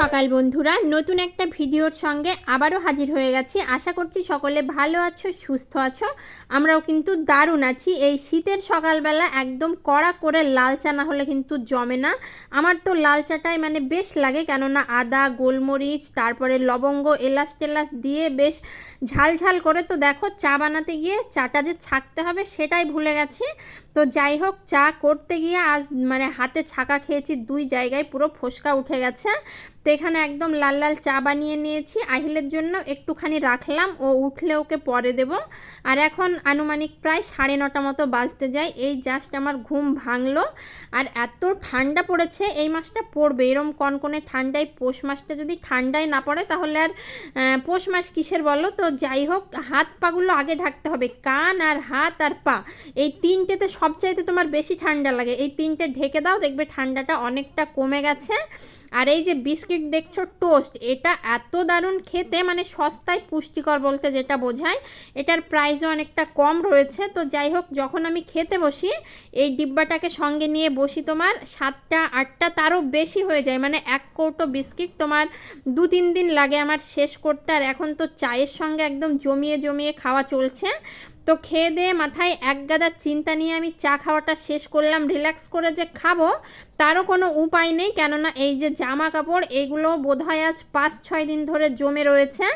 সকাল বন্ধুরা, নতুন একটা ভিডিওর সঙ্গে আবারও হাজির হয়ে গেছি। আশা করছি সকলে ভালো আছো, সুস্থ আছো। আমরাও কিন্তু দারুণ আছি। এই শীতের সকালবেলা একদম কড়া করে লাল চা না হলে কিন্তু জমে না। আমার তো লাল চাটাই মানে বেশ লাগে, কেননা আদা, গোলমরিচ, তারপরে লবঙ্গ, এলাচ টেলাচ দিয়ে বেশ ঝাল ঝাল করে তো দেখো চা বানাতে গিয়ে চাটা যে ছাকতে হবে সেটাই ভুলে গেছি। তো যাই হোক, চা করতে গিয়ে আজ মানে হাতে ছাকা খেয়েছি, দুই জায়গায় পুরো ফোসকা উঠে গেছে। তো এখানে একদম লাল লাল চা বানিয়ে নিয়েছি। আহিলের জন্য একটুখানি রাখলাম, ও উঠলে ওকে পরে দেব। আর এখন আনুমানিক প্রায় সাড়ে নটা মতো বাজতে যায়। এই জাস্ট আমার ঘুম ভাঙলো। আর এত ঠান্ডা পড়েছে, এই মাসটা পড়বে। এরম কনকনে ঠান্ডায়, পৌষ মাসটা যদি ঠান্ডায় না পড়ে, তাহলে আর পৌষ মাস কিসের বলো? তো যাই হোক, হাত পাগুলো আগে ঢাকতে হবে। কান আর হাত আর পা, এই তিনটেতে সবচাইতে তোমার বেশি ঠান্ডা লাগে। এই তিনটে ঢেকে দাও, দেখবে ঠান্ডাটা অনেকটা কমে গেছে। আর এই যে বিস্কিট দেখছ টোস্ট, এটা এত দারুণ খেতে মানে সস্তায় পুষ্টিকর বলতে যেটা বোঝায়, এটার প্রাইসও অনেকটা কম রয়েছে। তো যাই হোক, যখন আমি খেতে বসি, এই ডিব্বাটাকে সঙ্গে নিয়ে বসি তোমার, সাতটা, আটটা, তারও বেশি হয়ে যায়। মানে এক কৌটো বিস্কিট তোমার দু, তিন দিন লাগে আমার শেষ করতে, আর এখন তো চায়ের সঙ্গে একদম জমিয়ে জমিয়ে খাওয়া চলছে। তো খেয়ে দিয়ে মাথায় এক গাদার চিন্তা নিয়ে আমি চা খাওয়াটা শেষ করলাম, রিল্যাক্স করে যে খাব তারও কোনো উপায় নেই কেননা এই যে জামা কাপড় এগুলো বোধহয় আজ পাঁচ, ছয় দিন ধরে জমে রয়েছে।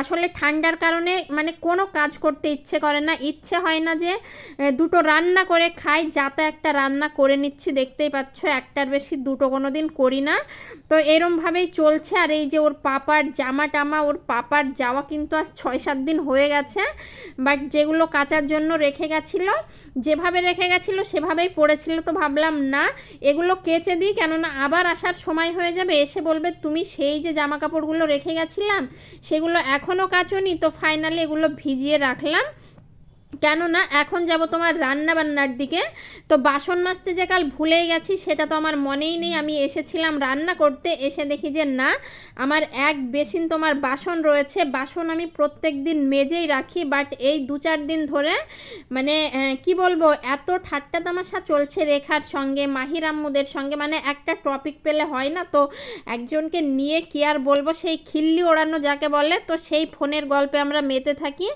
আসলে ঠান্ডার কারণে মানে কোনো কাজ করতে ইচ্ছে করে না। ইচ্ছে হয় না যে দুটো রান্না করে খাই, যাতে একটা রান্না করে নিচ্ছি। দেখতেই পাচ্ছ, একটার বেশি দুটো কোনো দিন করি না। তো এরমভাবেই চলছে। আর এই যে ওর পাপার জামা টামা, ওর পাপার যাওয়া কিন্তু আজ ছয়, সাত দিন হয়ে গেছে। বাট যেগুলো কাচার জন্য রেখে গেছিল, যেভাবে রেখে গেছিল, সেভাবেই পড়েছিল তো ভাবলাম না। এগুলো কেচে দিই, কেননা আবার আসার সময় হয়ে যাবে। এসে বলবে, তুমি সেই যে জামা কাপড়গুলো রেখে গেছিলাম, সেগুলো এখনও কাচনি, তো ফাইনালি এগুলো ভিজিয়ে রাখলাম। কেননা এখন যাব তোমার রান্না বান্নার দিকে। তো বাসন মাজতে যে কাল ভুলেই গেছি, সেটা তো আমার মনেই নেই। আমি এসেছিলাম রান্না করতে, এসে দেখি যে না, আমার এক বেসিন তোমার বাসন রয়েছে। বাসন আমি প্রত্যেক দিন মেজেই রাখি বাট এই দু চার দিন ধরে মানে কি বলব, এত ঠাট্টা তামাশা চলছে রেখার সঙ্গে, মাহির আম্মুদের সঙ্গে। মানে একটা টপিক পেলে হয় না, তো একজনকে নিয়ে কি আর বলব, সেই খিল্লি ওড়ানো যাকে বলে, তো সেই ফোনের গল্পে আমরা মেতে থাকি।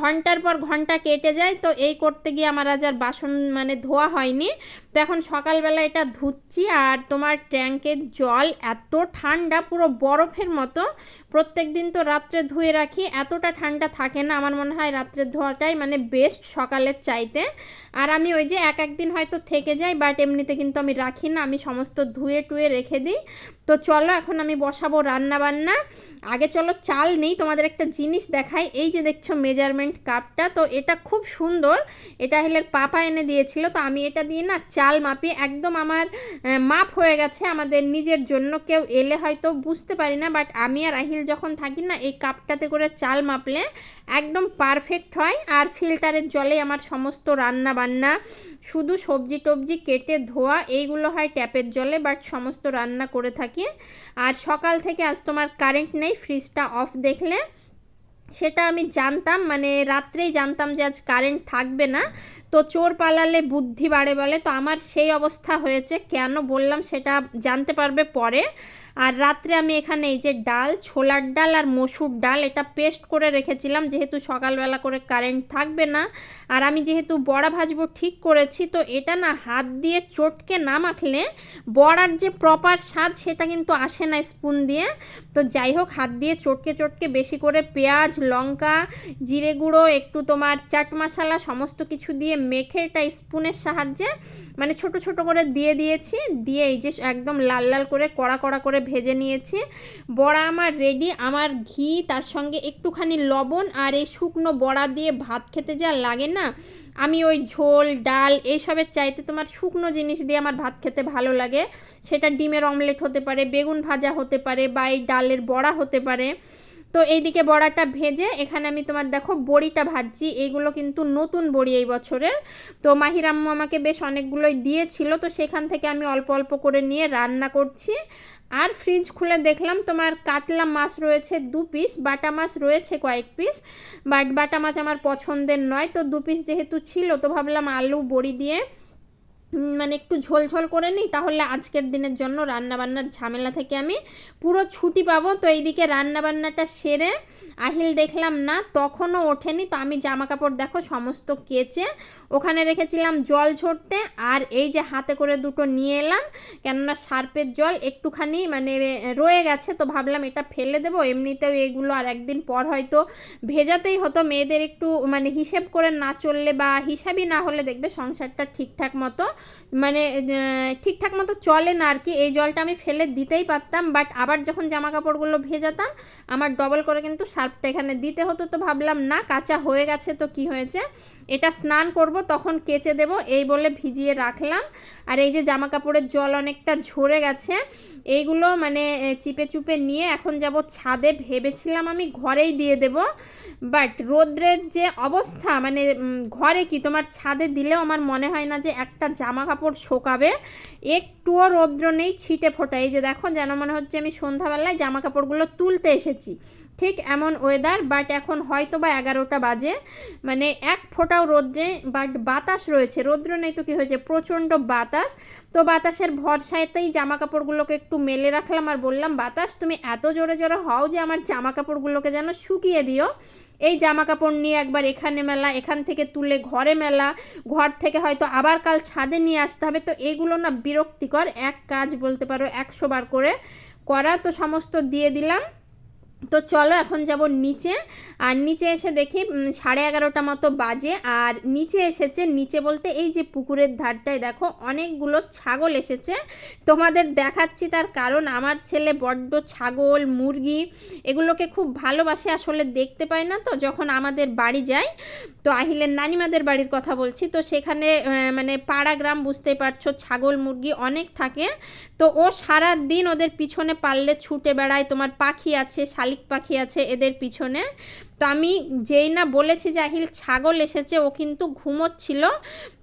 ঘণ্টার পর ঘণ্টা কেটে কেটে যায় তো এই করতে গিয়ে আমার আজ আর বাসন মানে ধোয়া হয়নি। তো এখন সকালবেলা এটা ধুচ্ছি আর তোমার ট্যাঙ্কের জল এত ঠান্ডা, পুরো বরফের মতো। প্রত্যেক দিন তো রাত্রে ধুয়ে রাখি, এতটা ঠান্ডা থাকে না। আমার মনে হয় রাত্রে ধোয়াটাই মানে বেস্ট সকালের চাইতে। আর আমি ওই যে এক একদিন হয়তো থেকে যাই বাট এমনিতে কিন্তু আমি রাখি না। আমি সমস্ত ধুয়ে টুয়ে রেখে দিই। তো চলো, এখন আমি বসাবো রান্না বান্না আগে চলো, চাল নেই, তোমাদের একটা জিনিস দেখাই। এই যে দেখছ মেজারমেন্ট কাপটা তো এটা খুব সুন্দর। এটা হেলের পাপা এনে দিয়েছিল। তো আমি এটা দিয়ে না চাল মাপি একদম আমার মাপ হয়ে গেছে আমাদের নিজের জন্য। কেউ এলে হয়তো বুঝতে পারি না বাট আমি আর আহিল যখন থাকি না, এই কাপটাতে করে চাল মাপলে একদম পারফেক্ট হয়। আর ফিল্টারের জলে আমার সমস্ত রান্না বান্না শুধু সবজি টবজি কেটে ধোয়া, এইগুলো হয় ট্যাপের জলে বাট সমস্ত রান্না করে থাকি। আর সকাল থেকে আজ তোমার কারেন্ট নেই ফ্রিজটা অফ দেখলে সেটা আমি জানতাম মানে রাত্রেই জানতাম যে আজ কারেন্ট থাকবে না। তো চোর পালালে বুদ্ধি বাড়ে বলে। তো আমার সেই অবস্থা হয়েছে, কেন বললাম সেটা জানতে পারবে পরে। আর রাত্রে আমি এখানে এই যে ডাল, ছোলার ডাল আর মসুর ডাল, এটা পেস্ট করে রেখেছিলাম। যেহেতু সকালবেলা করে কারেন্ট থাকবে না, আর আমি যেহেতু বড়া ভাজবো ঠিক করেছি, তো এটা না হাত দিয়ে চটকে না মাখলে বড়ার যে প্রপার স্বাদ সেটা কিন্তু আসে না স্পুন দিয়ে। তো যাই হোক, হাত দিয়ে চটকে চটকে বেশি করে পেঁয়াজ, লঙ্কা, জিরে গুঁড়ো, একটু তোমার চাট মশলা সমস্ত কিছু দিয়ে মেখে এটা স্পুনের সাহায্যে মানে ছোট ছোট করে দিয়ে দিয়েছি। দিয়ে এই যে একদম লাল লাল করে কড়া কড়া করে ভেজে নিয়েছি। বড়া আমার রেডি আমার ঘি, তার সঙ্গে একটুখানি লবণ আর এই শুকনো বড়া দিয়ে ভাত খেতে যা লাগে না, আমি ওই ঝোল, ডাল এইসবের চাইতে তোমার শুকনো জিনিস দিয়ে আমার ভাত খেতে ভালো লাগে। সেটা ডিমের অমলেট হতে পারে, বেগুন ভাজা হতে পারে বা এই ডালের বড়া হতে পারে। তো এইদিকে বড়াটা ভেজে এখানে আমি তোমার দেখো বড়িটা ভাজছি এইগুলো কিন্তু নতুন বড়ি এই বছরের। তো মাহিরাম্মু আমাকে বেশ অনেকগুলোই দিয়েছিল, তো সেখান থেকে আমি অল্প অল্প করে নিয়ে রান্না করছি। আর ফ্রিজ খুলে দেখলাম তোমার কাতলা মাছ রয়েছে দু পিস বাটা মাছ রয়েছে কয়েক পিস বাট বাটা মাছ আমার পছন্দের নয়। তো দু পিস যেহেতু ছিল, তো ভাবলাম আলু বড়ি দিয়ে মানে একটু ঝোল ঝোল করে নিই, তাহলে আজকের দিনের জন্য রান্নাবান্নার ঝামেলা থেকে আমি পুরো ছুটি পাবো। তো এইদিকে রান্নাবান্নাটা সেরে আহিল দেখলাম না, তখনও ওঠেনি। তো আমি জামা কাপড় দেখো সমস্ত কেচে ওখানে রেখেছিলাম জল ঝরতে, আর এই যে হাতে করে দুটো নিয়ে এলাম, কেননা সার্পের জল একটুখানি মানে রয়ে গেছে, তো ভাবলাম এটা ফেলে দেবো। এমনিতেও এগুলো আর একদিন পর হয়তো ভেজাতেই হতো। মেয়েদের একটু মানে হিসেব করে না চললে বা হিসাবই না হলে দেখবে সংসারটা ঠিকঠাক মতো মানে ঠিকঠাক মতো চলে না আর কি। এই জলটা আমি ফেলে দিতেই পারতাম বাট আবার যখন জামা কাপড়গুলো ভেজাতাম, আমার ডবল করে কিন্তু সার্ফটা এখানে দিতে হতো তো ভাবলাম, না, কাঁচা হয়ে গেছে তো কি হয়েছে? এটা স্নান করব, তখন কেচে দেব, এই বলে ভিজিয়ে রাখলাম। আর এই যে জামা কাপড়ের জল অনেকটা ঝরে গেছে এইগুলো মানে চিপে চুপে নিয়ে এখন যাব ছাদে ভেবেছিলাম আমি ঘরেই দিয়ে দেব। বাট রোদ্রের যে অবস্থা মানে ঘরে কি তোমার ছাদে দিলেও আমার মনে হয় না যে একটা জামা কাপড় শোকাবে একটুও রৌদ্র নেই, ছিটে ফোটা। এই যে দেখো, যেন মনে হচ্ছে আমি সন্ধ্যাবেলায় জামা কাপড়গুলো তুলতে এসেছি। ঠিক এমন ওয়েদার বাট এখন হয়তো বা এগারোটা বাজে। মানে এক ফোঁটাও রোদ্রে বাট বাতাস রয়েছে। রৌদ্র নেই তো কি হয়েছে? প্রচণ্ড বাতাস। তো বাতাসের ভরসাতেই জামা কাপড়গুলোকে একটু মেলে রাখলাম আর বললাম, বাতাস, তুমি এত জোরে জোরে হও যে আমার জামা কাপড়গুলোকে যেন শুকিয়ে দিও। এই জামা কাপড় নিয়ে একবার এখানে মেলা, এখান থেকে তুলে ঘরে মেলা, ঘর থেকে হয়তো আবার কাল ছাদে নিয়ে আসতে হবে। তো এগুলো না বিরক্তিকর, এক কাজ বলতে পারো, একশো বার করে করা। তো সমস্ত দিয়ে দিলাম। তো চলো এখন যাব নিচে। আর নিচে এসে দেখি সাড়ে এগারোটা মতো বাজে। আর নিচে এসেছে, নিচে বলতে এই যে পুকুরের ধারটায় দেখো, অনেকগুলো ছাগল এসেছে। তোমাদের দেখাচ্ছি তার কারণ, আমার ছেলে বড্ড ছাগল, মুরগি, এগুলোকে খুব ভালোবাসে, আসলে দেখতে পায় না তো, যখন আমাদের বাড়ি যায়। তো আহিলের নানিমাদের বাড়ির কথা বলছি, তো সেখানে মানে পাড়া গ্রাম বুঝতেই পারছ, ছাগল, মুরগি অনেক থাকে। তো ও সারা দিন ওদের পিছনে পারলে ছুটে বেড়ায়, তোমার পাখি আছে শালিক পাখি আছে এদের পিছনে। তো আমি যেই না বলেছি যে আহিল ছাগল এসেছে, ও কিন্তু ঘুমোচ্ছিল।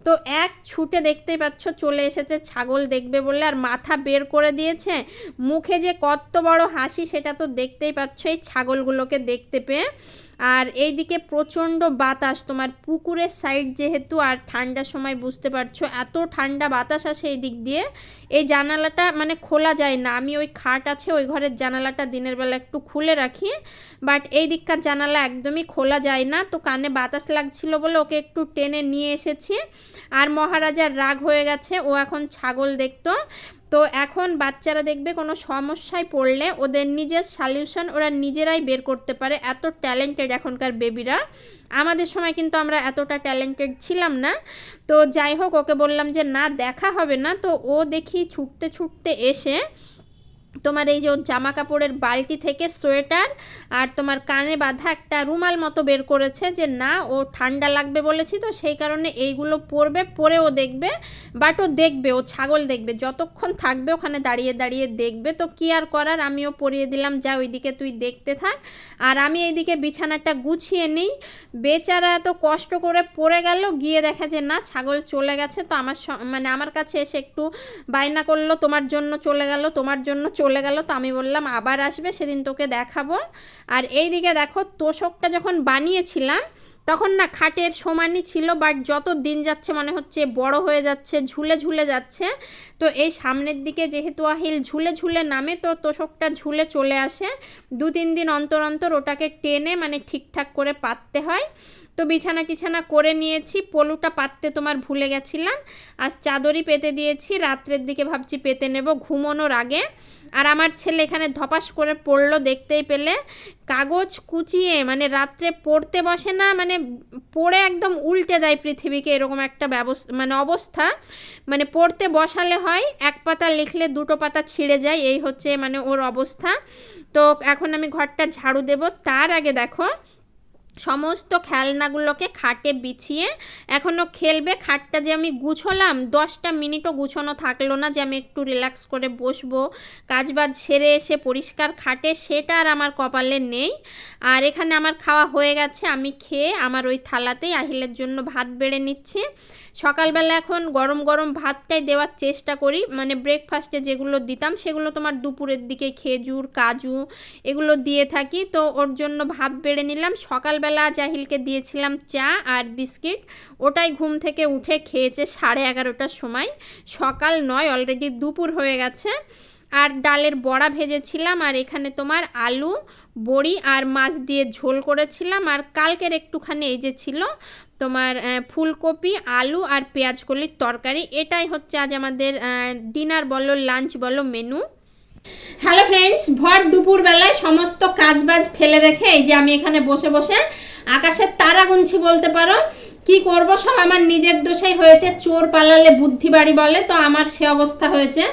তো এক ছুটে দেখতেই পাচ্ছ, চলে এসেছে, ছাগল দেখবে বলে, আর মাথা বের করে দিয়েছে। মুখে যে কত বড় হাসি, সেটা তো দেখতেই পাচ্ছ, এই ছাগলগুলোকে দেখতে পেয়ে। আর এইদিকে প্রচণ্ড বাতাস, তোমার পুকুরের সাইড যেহেতু, আর ঠান্ডার সময় বুঝতে পারছ, এত ঠান্ডা বাতাস আসে এই দিক দিয়ে। এই জানালাটা মানে খোলা যায় না, আমি ওই খাট আছে, ওই ঘরের জানালাটা দিনের বেলা একটু খুলে রাখি। বাট এই দিককার জানালা একদমই খোলা যায় না, তো কানে বাতাস লাগছিল বলে ওকে একটু টেনে নিয়ে এসেছি। আর মহারাজার রাগ হয়ে গেছে, ও এখন ছাগল দেখতো। তো এখন বাচ্চারা দেখবে কোনো সমস্যায় পড়লে ওদের নিজের সলিউশন ওরা নিজেরাই বের করতে পারে। এত ট্যালেন্টেড এখনকার বেবিরা আমাদের সময় কিন্তু আমরা এতটা ট্যালেন্টেড ছিলাম না। তো যাই হোক, ওকে বললাম যে, না, দেখা হবে না। তো ও দেখি ছুটতে ছুটতে এসে তোমার এই যে ওর জামা কাপড়ের বালতি থেকে সোয়েটার আর তোমার কানে বাঁধা একটা রুমাল মতো বের করেছে যে না, ও ঠান্ডা লাগবে বলেছি তো, সেই কারণে এইগুলো পরবে, পরে ও দেখবে বাট ও দেখবে, ও ছাগল দেখবে, যতক্ষণ থাকবে ওখানে দাঁড়িয়ে দাঁড়িয়ে দেখবে। তো কি আর করার? আমিও পরিয়ে দিলাম, যা ওইদিকে তুই দেখতে থাক। আর আমি এইদিকে বিছানাটা গুছিয়ে নিই। বেচারা এত কষ্ট করে পড়ে গেল, গিয়ে দেখা যে না, ছাগল চলে গেছে। তো আমার মানে আমার কাছে এসে একটু বায়না করল, তোমার জন্য চলে গেল, তোমার জন্য চলে গেল তো আমি বললাম, আবার আসবে, সেদিন তোকে দেখাবো। আর এই দিকে দেখো, তোষকটা যখন বানিয়েছিলাম, তখন না খাটের সমানই ছিল বাট যত দিন যাচ্ছে মনে হচ্ছে বড় হয়ে যাচ্ছে, ঝুলে ঝুলে যাচ্ছে। তো এই সামনের দিকে যেহেতু আহিল ঝুলে ঝুলে নামে, তো তোষকটা ঝুলে চলে আসে। দু তিন দিন অন্তর অন্তর ওটাকে টেনে মানে ঠিকঠাক করে পাততে হয়। তো বিছানা টিছানা করে নিয়েছি, পলুটা পাততে তোমার ভুলে গেছিলাম। আজ চাদরই পেতে দিয়েছি, রাত্রের দিকে ভাবছি পেতে নেব, ঘুমোনোর আগে। আর আমার ছেলে এখানে ধপাস করে পড়ল দেখতেই পেলে। কাগজ কুচিয়ে মানে রাত্রে পড়তে বসে না মানে পড়ে একদম উল্টে দেয় পৃথিবীকে এরকম একটা ব্যবস্থা মানে অবস্থা। মানে পড়তে বসালে হয়, এক পাতা লিখলে দুটো পাতা ছিঁড়ে যায়, এই হচ্ছে মানে ওর অবস্থা। তো এখন আমি ঘরটা ঝাড়ু দেব, তার আগে দেখো সমস্ত খেলনাগুলোকে খাটে বিছিয়ে এখনও খেলবে। খাটটা যে আমি গুছোলাম, দশটা মিনিটও গুছোনো থাকল না যে আমি একটু রিল্যাক্স করে বসবো। কাজবাজ সেরে এসে পরিষ্কার খাটে, সেটা আর আমার কপালে নেই। আর এখানে আমার খাওয়া হয়ে গেছে, আমি খেয়ে আমার ওই থালাতেই আহিলের জন্য ভাত বেড়ে নিচ্ছি। সকালবেলা এখন গরম গরম ভাতটাই দেওয়ার চেষ্টা করি মানে ব্রেকফাস্টে যেগুলো দিতাম সেগুলো তোমার দুপুরের দিকে খেজুর, কাজু এগুলো দিয়ে থাকি। তো ওর জন্য ভাত বেড়ে নিলাম। সকালবেলা জাহিলকে দিয়েছিলাম চা আর বিস্কিট। ওটাই ঘুম থেকে উঠে খেয়েছে সাড়ে এগারোটার সময়। সকাল নয় অলরেডি দুপুর হয়ে গেছে। আর ডালের বড়া ভেজেছিলাম আর এখানে তোমার আলু, বড়ি আর মাছ দিয়ে ঝোল করেছিলাম। আর কালকের একটুখানি এই যে ছিল তোমার ফুলকপি, আলু আর পেঁয়াজ কলির তরকারি। এটাই হচ্ছে আজ আমাদের ডিনার বলো লাঞ্চ বলো মেনু হ্যালো ফ্রেন্ডস ভর দুপুরবেলায় সমস্ত কাজবাজ ফেলে রেখে এই যে আমি এখানে বসে বসে আকাশের তারা গুনছি বলতে পারো। কি করব সব আমার নিজের দোষেই হয়েছে, চোর পালালে বুদ্ধি বাড়ি বলে, তো আমার সে অবস্থা হয়েছে।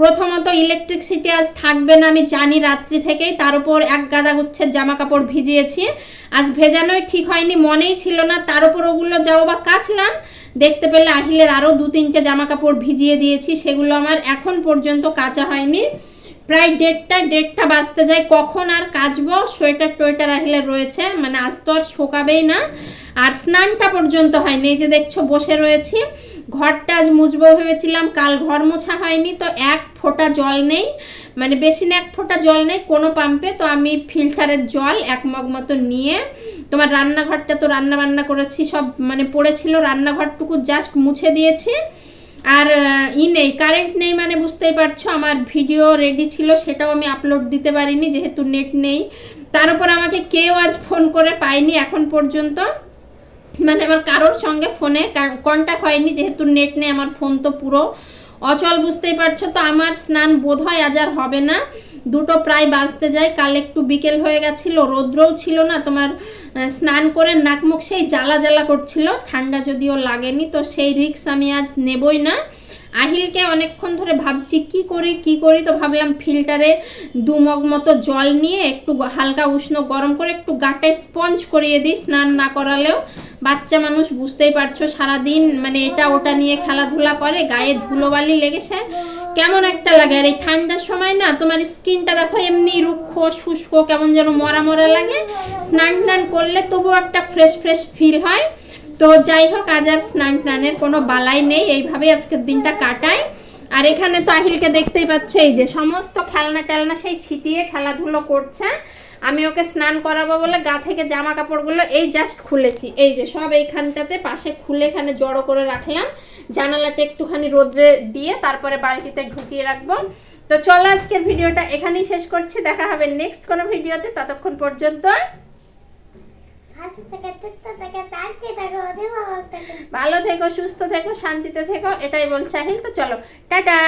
প্রথমত ইলেকট্রিসিটি আজ থাকবে না, আমি জানি রাত্রি থেকেই, তার উপর এক গাদা গুচ্ছের জামা কাপড় ভিজিয়েছি। আজ ভেজানোই ঠিক হয়নি, মনেই ছিল না, তার উপর ওগুলো যাও বা কাচলাম। দেখতে পেলে আহিলের আরও দু তিনটে জামা কাপড় ভিজিয়ে দিয়েছি, সেগুলো আমার এখন পর্যন্ত কাচা হয়নি। প্রায় দেড়টা দেড়টা বাজতে যায়। কখন আর কাচবো? সোয়েটার টোয়েটার আহিলে রয়েছে। মানে আজ তো আর শোকাবেই না। আর স্নানটা পর্যন্ত হয়নি। এই যে দেখছ, বসে রয়েছি। ঘরটা আজ মুছবো ভেবেছিলাম। কাল ঘর মোছা হয়নি। তো এক ফোঁটা জল নেই। মানে বেশি না, এক ফোঁটা জল নেই কোনো পাম্পে। তো আমি ফিল্টারের জল এক মগ মতো নিয়ে, তোমার রান্নাঘরটা তো রান্না বান্না করেছি, সব মানে পড়েছিল। রান্নাঘরটুকু জাস্ট মুছে দিয়েছি। আর ই নেই কারেন্ট নেই মানে বুঝতেই পারছ, আমার ভিডিও রেডি ছিল, সেটাও আমি আপলোড দিতে পারিনি যেহেতু নেট নেই। তার উপর আমাকে কেউ আজ ফোন করে পাইনি এখন পর্যন্ত। মানে আমার কারোর সঙ্গে ফোনে কন্ট্যাক্ট হয়নি, যেহেতু নেট নেই, আমার ফোন তো পুরো অচল, বুঝতেই পারছ? তো আমার স্নান বোধ হয় আজ আর হবে না। দুটো প্রায় বাঁচতে যায়। কাল একটু বিকেল হয়ে গেছিল, রৌদ্রও ছিল না। তোমার স্নান করে নাক মুখ সেই জ্বালা জ্বালা করছিল। ঠান্ডা যদিও লাগেনি, তো সেই রিক্স আমি আজ নেবই না। আহিলকে অনেকক্ষণ ধরে ভাবছি, কি করি কি করি? তো ভাবলাম ফিল্টারে দুমগ মতো জল নিয়ে একটু হালকা উষ্ণ গরম করে একটু গাটায় স্পঞ্জ করিয়ে দিই, স্নান না করালেও। বাচ্চা মানুষ, বুঝতেই পারছ, সারাদিন মানে এটা ওটা নিয়ে খেলাধুলা করে, গায়ে ধুলোবালি লেগেছে। কেমন একটা লাগে, আর এই ঠান্ডার সময় না, তোমার স্কিনটা দেখো এমনি রুক্ষ, শুষ্ক, কেমন যেন মরা মরা লাগে। স্নান টান করলে তবুও একটা ফ্রেশ ফ্রেশ ফিল হয়। তো যাই হোক আজ আর স্নান টানের কোনো বালাই নেই। এইভাবেই আজকের দিনটা কাটাই। আর এখানে তো আহিলকে দেখতেই পাচ্ছ, এই যে সমস্ত খেলনা টেলনা সেই ছিটিয়ে খেলাধুলো করছে। আমি ওকে স্নান করাবো বলে গা থেকে জামা কাপড়গুলো এই জাস্ট খুলেছি। এই যে সব এইখানটাতে পাশে খুলে এখানে জড়ো করে রাখলাম। জানালাটা একটুখানি রোদ্রে দিয়ে তারপরে বালতিতে ঢুকিয়ে রাখব। তো চলো আজকের ভিডিওটা এখানেই শেষ করছি। দেখা হবে নেক্সট কোনো ভিডিওতে। ততক্ষণ পর্যন্ত হাসি থেকে তুকতে থেকে তাড়তে থাকো ওদের বাবা থেকে ভালো থেকো সুস্থ থেকো শান্তিতে থেকো এটাই বলছে তো চলো টাটা।